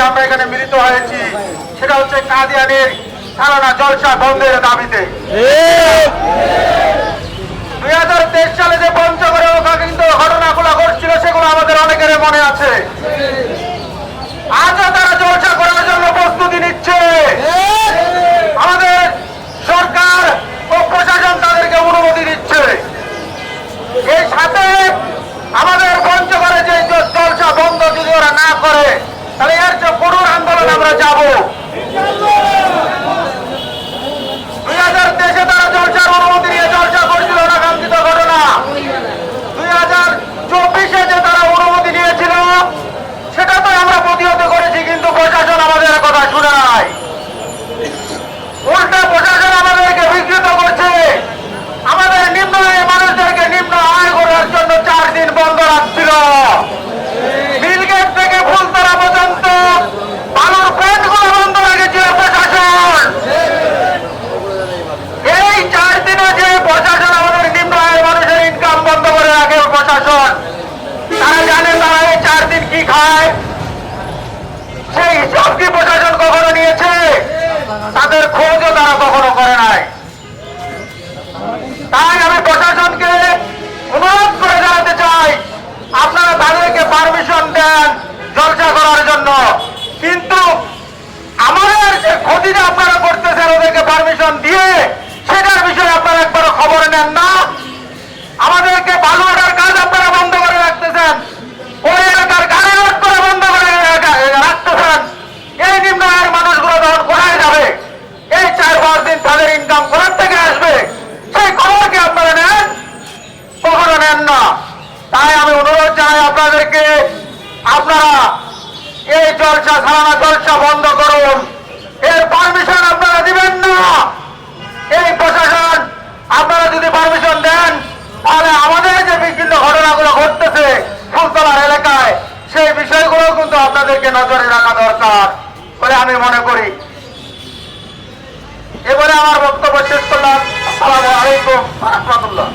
আমরা এখানে মিলিত হয়েছি, সেটা হচ্ছে কাদিয়ানের সারানা জলসা বন্ধের দাবিতে। দুই হাজার তেইশ সালে যে পঞ্চগড়ে কিন্তু ঘটনাগুলো ঘটছিল, সেগুলো আমাদের অনেকের মনে আছে। আজও তারা জলসা করার জন্য প্রস্তুতি নিচ্ছে আমাদের সরকার ও প্রশাসন তাদেরকে অনুমতি দিচ্ছে এই সাথে আমাদের পঞ্চগড়ে যে জ- জলসা বন্ধ যদি ওরা না করে তাহলে এর যে কঠোর আন্দোলন আমরা যাব দুই হাজার তেইশে তারা জলসার অনুমতি নিয়ে জলসা করছিল না কাঙ্ক্ষিত ঘটনা দুই হাজার চব্বিশে যে তারা অনুমতি নিয়েছিল সেটা তো আমরা প্রতিহত করেছি কিন্তু প্রশাসন আমাদের কথা শুনে নাই উল্টা প্রশাসন আমাদেরকে বিকৃত করছে আমাদের নিম্ন আয়ের মানুষদেরকে নিম্ন আয় করার জন্য চার দিন বন্ধ রাখছিল বিলগেট থেকে ফুলতলা পর্যন্ত বালুর প্যান্টগুলো বন্ধ রেখেছিল প্রশাসন এই তাই আমি প্রশাসনকে চাই, আপনারা তাদেরকে পারমিশন দেন করার জন্য। কিন্তু আমাদের যে ক্ষতিটা আপনারা করতেছেন, ওদেরকে পারমিশন দিয়ে সেটার বিষয়ে আপনারা একবারও খবর নেন না আমাদেরকে বালুয়াটার কাজ আপনারা বন্ধ করে রাখতেছেন ওই এলাকার গাড়ি রোড করে বন্ধ করে রাখা- রাখতেছেন এই নিম্ন আয়ের মানুষগুলো তখন কোথায় যাবে এই চার পাঁচ দিন তাদের ইনকাম কোথার থেকে আসবে সেই খবর কি আপনারা নেন নেন না। তাই আমি অনুরোধ জানাই আপনাদেরকে, আপনারা এই জলসা, সারানা জলসা বন্ধ করুন। এর পারমিশন আপনারা দিবেন না। এই প্রশাসন, আপনারা যদি পারমিশন দেন, তাহলে আমাদের যে বিভিন্ন ঘটনাগুলো ঘটতেছে ফুলতলার এলাকায়, সেই বিষয়গুলো কিন্তু আপনাদেরকে নজরে রাখা দরকার বলে আমি মনে করি। এবারে আমার বক্তব্য শেষ করলাম। আসসালামু আলাইকুম রহমতুল্লাহ।